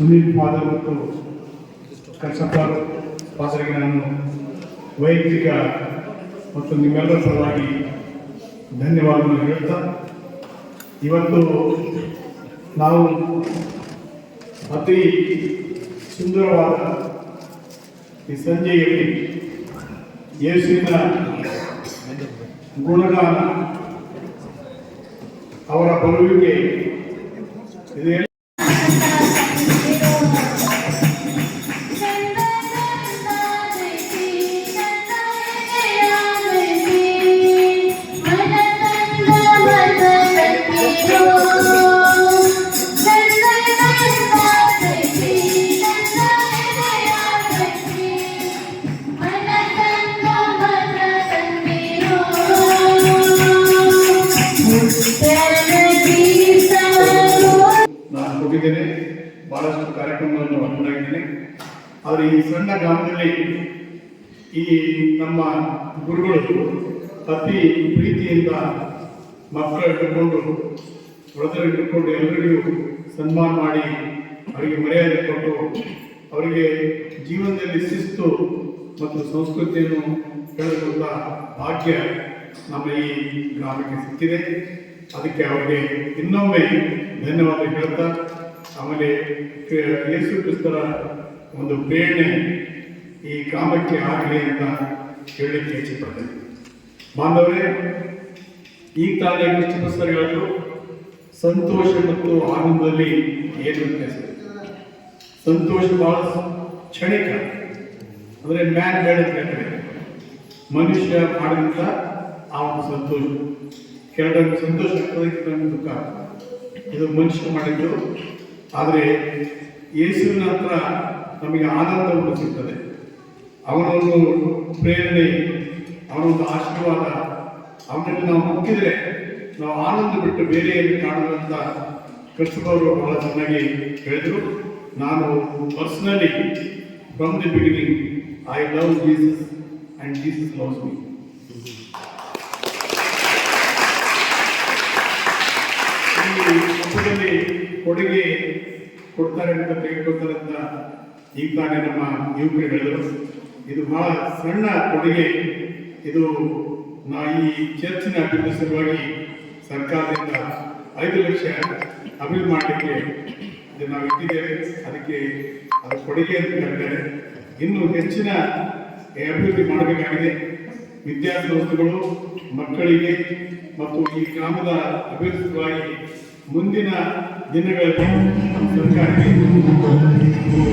Sunil father ಮತ್ತು ಕಲ್ಸಪ್ಪ ಫಾದರ್ಗೆ ನಾನು ವೈಯಕ್ತಿಕ ಮತ್ತು ನಿಮ್ಮೆಲ್ಲರ ಸಲುವಾಗಿ ಧನ್ಯವಾದವನ್ನು ಹೇಳ್ತಾ, ಇವತ್ತು ನಾವು ಅತಿ ಸುಂದರವಾದ ಈ ಸಂಜೆಯಲ್ಲಿ ಯೇಸುವಿನ ಗುಣಗಾನ ಅವರ ಬರುವಿಕೆ ಇದು. ಬಹಳಷ್ಟು ಕಾರ್ಯಕ್ರಮಗಳನ್ನು ಹಮ್ಮಿಕೊಂಡಿದ್ದೀನಿ ಆದರೆ ಈ ಸಣ್ಣ ಗ್ರಾಮದಲ್ಲಿ ಈ ನಮ್ಮ ಗುರುಗಳು ಅತಿ ಪ್ರೀತಿಯಿಂದ ಮಕ್ಕಳು ಇಟ್ಟುಕೊಂಡು ವೃದ್ಧರು ಇಟ್ಟುಕೊಂಡು ಎಲ್ಲರಿಗೂ ಸನ್ಮಾನ ಮಾಡಿ ಅವರಿಗೆ ಮರ್ಯಾದೆ ಕೊಟ್ಟು ಅವರಿಗೆ ಜೀವನದಲ್ಲಿ ಶಿಸ್ತು ಮತ್ತು ಸಂಸ್ಕೃತಿಯನ್ನು ಹೇಳುವಂಥ ಭಾಗ್ಯ ನಮ್ಮ ಈ ಗ್ರಾಮಕ್ಕೆ ಸಿಕ್ಕಿದೆ. ಅದಕ್ಕೆ ಅವರಿಗೆ ಇನ್ನೊಮ್ಮೆ ಧನ್ಯವಾದ ಹೇಳ್ತಾ ಆಮೇಲೆ ಯೇಸು ಕ್ರಿಸ್ತರ ಒಂದು ಪ್ರೇರಣೆ ಈ ಕಾಮಕ್ಕೆ ಆಗಲಿ ಅಂತ ಹೇಳಲಿಕ್ಕೆ ಇಚ್ಛೆಪಡ್ತೇನೆ. ಬಾಂಧವರೇ ಈ ತಾನೇ ಕೃಷ್ಣ ಪುಸ್ತಕಗಳು ಸಂತೋಷ ಮತ್ತು ಆನಂದದಲ್ಲಿ ಏನು ಸಂತೋಷ ಬಹಳ ಕ್ಷಣಿಕ. ಅಂದರೆ ಮ್ಯಾನ್ ಬೇಡ ಮನುಷ್ಯ ಮಾಡಿದಂಥ ಆ ಒಂದು ಸಂತೋಷ. ಕೆಲವೊಂದು ಸಂತೋಷ ಆಗ್ತದೆ ಕೆಲವೊಂದು. ಇದು ಮನುಷ್ಯ ಮಾಡಿದ್ದು ಆದರೆ ಯೇಸುವಿನ ಹತ್ರ ನಮಗೆ ಆನಂದ ಉಂಟು ಸಿಗ್ತದೆ. ಅವನೊಂದು ಪ್ರೇರಣೆ, ಅವನೊಂದು ಆಶೀರ್ವಾದ ಅವನಲ್ಲಿ ನಾವು ಮುಕ್ಕಿದರೆ ನಾವು ಆನಂದ ಬಿಟ್ಟು ಬೇರೆಯಲ್ಲಿ ಕಾಣುವಂತ ಕೃಷ್ಣವರು ಬಹಳ ಚೆನ್ನಾಗಿ ಹೇಳಿದರು. ನಾನು personally from the beginning I love Jesus and Jesus loves me ಕೊಡುಗೆ ಕೊಡ್ತಾರೆ ಅಂತ ತೆಗೆದುಕೊಳ್ತಾರೆ ಅಂತ ಈಗ ತಾನೇ ನಮ್ಮ ಯುವಕರು ಹೇಳಿದರು. ಇದು ಬಹಳ ಸಣ್ಣ ಕೊಡುಗೆ. ಇದು ನಾ ಈ ಚರ್ಚಿನ ಅಭಿವೃದ್ಧಿ ಸಲುವಾಗಿ ಸರ್ಕಾರದಿಂದ ಐದು ಲಕ್ಷ ಅಭಿವೃದ್ಧಿ ಮಾಡಲಿಕ್ಕೆ ನಾವು ಇಟ್ಟಿದ್ದೇವೆ. ಅದಕ್ಕೆ ಅದು ಕೊಡುಗೆ ಅಂತ ಹೇಳ್ತಾರೆ. ಇನ್ನು ಹೆಚ್ಚಿನ ಅಭಿವೃದ್ಧಿ ಮಾಡಬೇಕಾಗಿದೆ. ವಿದ್ಯಾರ್ಥಿ ವಸ್ತುಗಳು ಮಕ್ಕಳಿಗೆ ಮತ್ತು ಈ ಗ್ರಾಮದ ಅಭಿವೃದ್ಧಿ ಮುಂದಿನ ದಿನಗಳಲ್ಲಿ ಸರ್ಕಾರಕ್ಕೆ